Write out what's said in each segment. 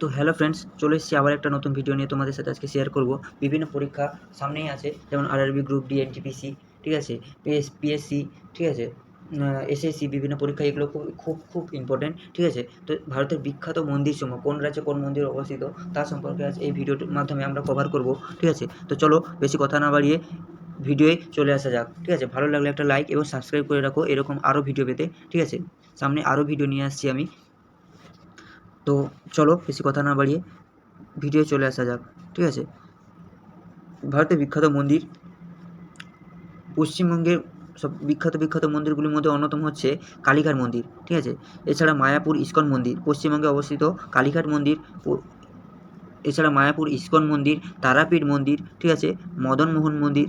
তো hello friends চলে এসেছি আবার একটা নতুন ভিডিও নিয়ে তোমাদের সাথে আজকে শেয়ার করব। বিভিন্ন পরীক্ষা সামনেই আছে, যেমন আরআরবি গ্রুপ ডি এনটিপিসি ঠিক আছে? পিএস পিএসসি ঠিক আছে? এসএসসি বিভিন্ন পরীক্ষা, এগুলো খুব খুব খুব ইম্পর্টেন্ট ঠিক আছে? তো ভারতের বিখ্যাত মন্দির সমূহ, কোন রাজ্যে কোন মন্দির অবস্থিত তার সম্পর্কে আজ এই ভিডিওটির মাধ্যমে আমরা কভার করব, ঠিক আছে? তো চলো, বেশি কথা না বাড়িয়ে ভিডিওয়ে চলে আসা যাক, ঠিক আছে? ভালো লাগলে একটা লাইক এবং সাবস্ক্রাইব করে রাখো, এরকম আরও ভিডিও পেতে, ঠিক আছে? সামনে আরও ভিডিও নিয়ে আসছি আমি। তো চলো বেশি কথা না বাড়িয়ে ভিডিও চলে আসা যাক, ঠিক আছে? ভারতের বিখ্যাত মন্দির, পশ্চিমবঙ্গের সব বিখ্যাত বিখ্যাত মন্দিরগুলির মধ্যে অন্যতম হচ্ছে কালীঘাট মন্দির, ঠিক আছে? এছাড়া মায়াপুর ইস্কন মন্দির, পশ্চিমবঙ্গে অবস্থিত কালীঘাট মন্দির এছাড়া মায়াপুর ইস্কন মন্দির, তারাপীঠ মন্দির, ঠিক আছে? মদনমোহন মন্দির,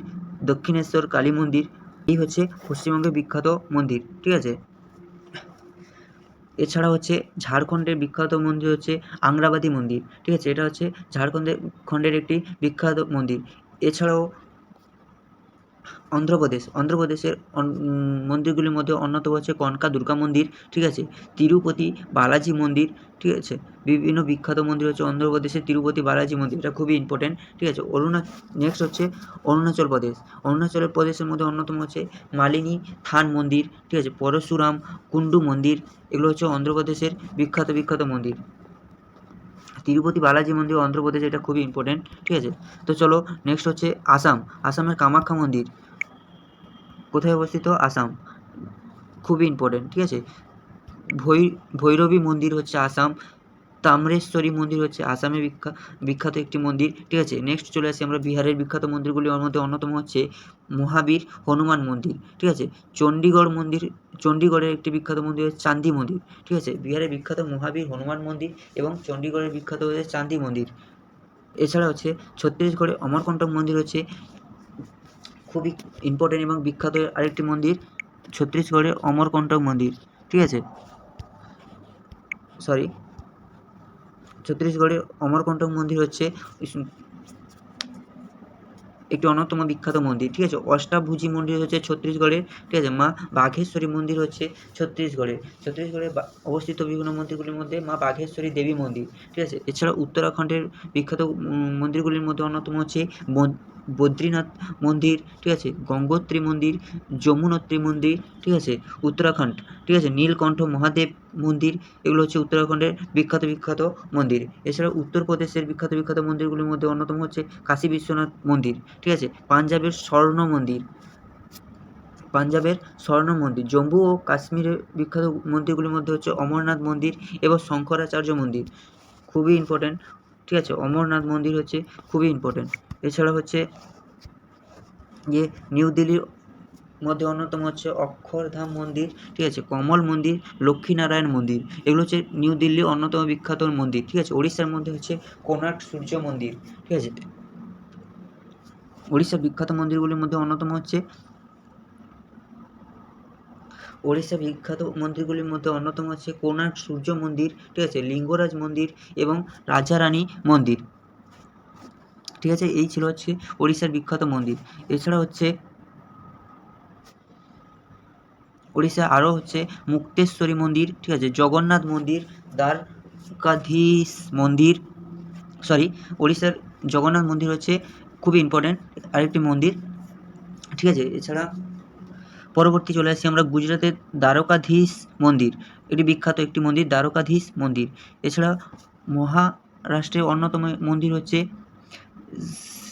দক্ষিণেশ্বর কালী মন্দির, এই হচ্ছে পশ্চিমবঙ্গের বিখ্যাত মন্দির, ঠিক আছে? এছাড়া হচ্ছে ঝাড়খণ্ডের বিখ্যাত মন্দির হচ্ছে আংরাবাদি মন্দির, ঠিক আছে? এটা হচ্ছে ঝাড়খণ্ডের, খণ্ডের একটি বিখ্যাত মন্দির। এছাড়াও অন্ধ্রপ্রদেশ। অন্ধ্রপ্রদেশের মন্দিরগুলির মধ্যে অন্যতম হচ্ছে কনকা দুর্গা মন্দির, ঠিক আছে? তিরুপতি বালাজি মন্দির, ঠিক আছে? বিভিন্ন বিখ্যাত মন্দির হচ্ছে অন্ধ্রপ্রদেশের তিরুপতি বালাজি মন্দির, এটা খুবই ইম্পর্টেন্ট ঠিক আছে? অরুণা নেক্সট হচ্ছে অরুণাচল প্রদেশ। অরুণাচল প্রদেশের মধ্যে অন্যতম হচ্ছে মালিনী থান মন্দির, ঠিক আছে? পরশুরাম কুন্ডু মন্দির, এগুলো হচ্ছে অন্ধ্রপ্রদেশের বিখ্যাত বিখ্যাত মন্দির। তিরুপতি বালাজি মন্দির অন্ধ্রপ্রদেশে এটা খুবই ইম্পর্টেন্ট ঠিক আছে? তো চলো নেক্সট হচ্ছে আসাম। আসামের কামাখ্যা মন্দির। কোথায় অবস্থিত? আসাম। খুবই ইম্পর্টেন্ট ঠিক আছে? ভৈ, ভৈরবী মন্দির হচ্ছে আসাম। তাম্রেশ্বরী মন্দির হচ্ছে আসামে বিখ্যাত বিখ্যাত একটি মন্দির, ঠিক আছে? নেক্সট চলে আসি আমরা বিহারের বিখ্যাত মন্দিরগুলির মধ্যে অন্যতম হচ্ছে মহাবীর হনুমান মন্দির, ঠিক আছে? চণ্ডীগড় মন্দির চণ্ডীগড়ের একটি বিখ্যাত মন্দির হচ্ছে চান্দি মন্দির, ঠিক আছে? বিহারের বিখ্যাত মহাবীর হনুমান মন্দির এবং চণ্ডীগড়ের বিখ্যাত হচ্ছে চান্দি মন্দির। এছাড়া হচ্ছে ছত্তিশগড়ে অমরকণ্টক মন্দির হচ্ছে খুবই ইম্পর্টেন্ট এবং বিখ্যাত আরেকটি মন্দির, ছত্তিশগড়ের অমরকণ্টক মন্দির, ঠিক আছে? সরি ছত্তিশগড়ের অমরকণ্টক মন্দির হচ্ছে একটি অন্যতম বিখ্যাত মন্দির, ঠিক আছে? অষ্টাভুজি মন্দির হচ্ছে ছত্তিশগড়ের ঠিক আছে? মা বাঘেশ্বরী মন্দির হচ্ছে ছত্তিশগড়ের ছত্তিশগড়ে অবস্থিত বিভিন্ন মন্দিরগুলির মধ্যে মা বাঘেশ্বরী দেবী মন্দির, ঠিক আছে? এছাড়া উত্তরাখণ্ডের বিখ্যাত মন্দিরগুলির মধ্যে অন্যতম হচ্ছে বদ্রীনাথ মন্দির, ঠিক আছে? গঙ্গোত্রী মন্দির, যমুনোত্রী মন্দির, ঠিক আছে? উত্তরাখণ্ড, ঠিক আছে? নীলকণ্ঠ মহাদেব মন্দির, এগুলো হচ্ছে উত্তরাখণ্ডের বিখ্যাত বিখ্যাত মন্দির। এছাড়া উত্তরপ্রদেশের বিখ্যাত বিখ্যাত মন্দিরগুলির মধ্যে অন্যতম হচ্ছে কাশী বিশ্বনাথ মন্দির, ঠিক আছে? পাঞ্জাবের স্বর্ণ মন্দির। পাঞ্জাবের স্বর্ণ মন্দির, জম্মু ও কাশ্মীরের বিখ্যাত মন্দিরগুলির মধ্যে হচ্ছে অমরনাথ মন্দির এবং শঙ্করাচার্য মন্দির। খুবই ইম্পর্ট্যান্ট ঠিক আছে? অমরনাথ মন্দির হচ্ছে খুবই ইম্পর্ট্যান্ট এছাড়া হচ্ছে যে নিউ দিল্লির মধ্যে অন্যতম হচ্ছে অক্ষরধাম মন্দির, ঠিক আছে? কমল মন্দির, লক্ষ্মীনারায়ণ মন্দির। এগুলো হচ্ছে নিউ দিল্লির অন্যতম বিখ্যাত মন্দির, ঠিক আছে? ওড়িশার মধ্যে হচ্ছে কোণার্ক সূর্য মন্দির, ঠিক আছে? ওড়িশার বিখ্যাত মন্দিরগুলির মধ্যে অন্যতম হচ্ছে ওড়িশা বিখ্যাত মন্দিরগুলির মধ্যে অন্যতম হচ্ছে কোণার্ক সূর্য মন্দির, ঠিক আছে? লিঙ্গরাজ মন্দির এবং রাজারানী মন্দির। ঠিক আছে, এই ছিল হচ্ছে ওড়িশার বিখ্যাত মন্দির। এছাড়া হচ্ছে ওড়িশা আরও হচ্ছে মুক্তেশ্বরী মন্দির, ঠিক আছে, জগন্নাথ মন্দির, দ্বারকাধীশ মন্দির সরি ওড়িশার জগন্নাথ মন্দির হচ্ছে খুবই ইম্পর্ট্যান্ট আরেকটি মন্দির, ঠিক আছে, এছাড়া পরবর্তী চলে আসছি আমরা গুজরাটের দ্বারকাধীশ মন্দির, এটি বিখ্যাত একটি মন্দির, দ্বারকাধীশ মন্দির। এছাড়া মহারাষ্ট্রের অন্যতম মন্দির হচ্ছে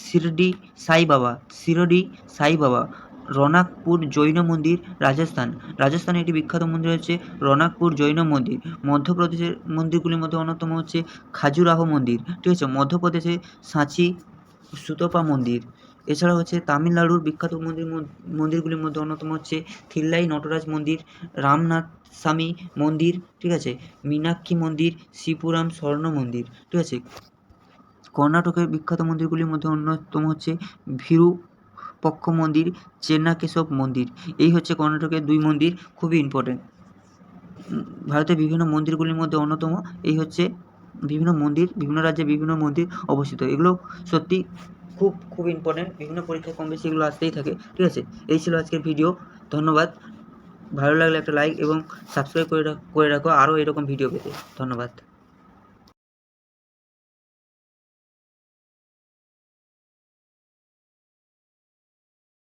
শিরডি সাই বাবা শিরডি সাই বাবা রনাকপুর জৈন মন্দির, রাজস্থান। রাজস্থানে একটি বিখ্যাত মন্দির হচ্ছে রনাকপুর জৈন মন্দির। মধ্যপ্রদেশের মন্দিরগুলির মধ্যে অন্যতম হচ্ছে খাজুরাহো মন্দির। ঠিক আছে, মধ্যপ্রদেশে সাঁচি সুতপা মন্দির। এছাড়া হচ্ছে তামিলনাড়ুর বিখ্যাত মন্দির মন্দিরগুলির মধ্যে অন্যতম হচ্ছে থিল্লাই নটরাজ মন্দির, রামনাথ স্বামী মন্দির, ঠিক আছে, মীনাক্ষী মন্দির শ্রীপুরাম স্বর্ণ মন্দির, ঠিক আছে। কর্ণাটকের বিখ্যাত মন্দিরগুলির মধ্যে অন্যতম হচ্ছে ভিরুপক্ষ মন্দির, চেন্নাকেশব মন্দির। এই হচ্ছে কর্ণাটকের দুই মন্দির খুবই ইম্পর্টেন্ট ভারতের বিভিন্ন মন্দিরগুলির মধ্যে অন্যতম, এই হচ্ছে বিভিন্ন মন্দির, বিভিন্ন রাজ্যে বিভিন্ন মন্দির অবস্থিত। এগুলো সত্যি খুব খুব ইম্পর্টেন্ট বিভিন্ন পরীক্ষায় কম বেশি এগুলো আসতেই থাকে, ঠিক আছে? এই ছিল আজকের ভিডিও ধন্যবাদ। ভালো লাগলে একটা লাইক এবং সাবস্ক্রাইব করে করে রাখো। আরও এরকম ভিডিও পেতে। ধন্যবাদ।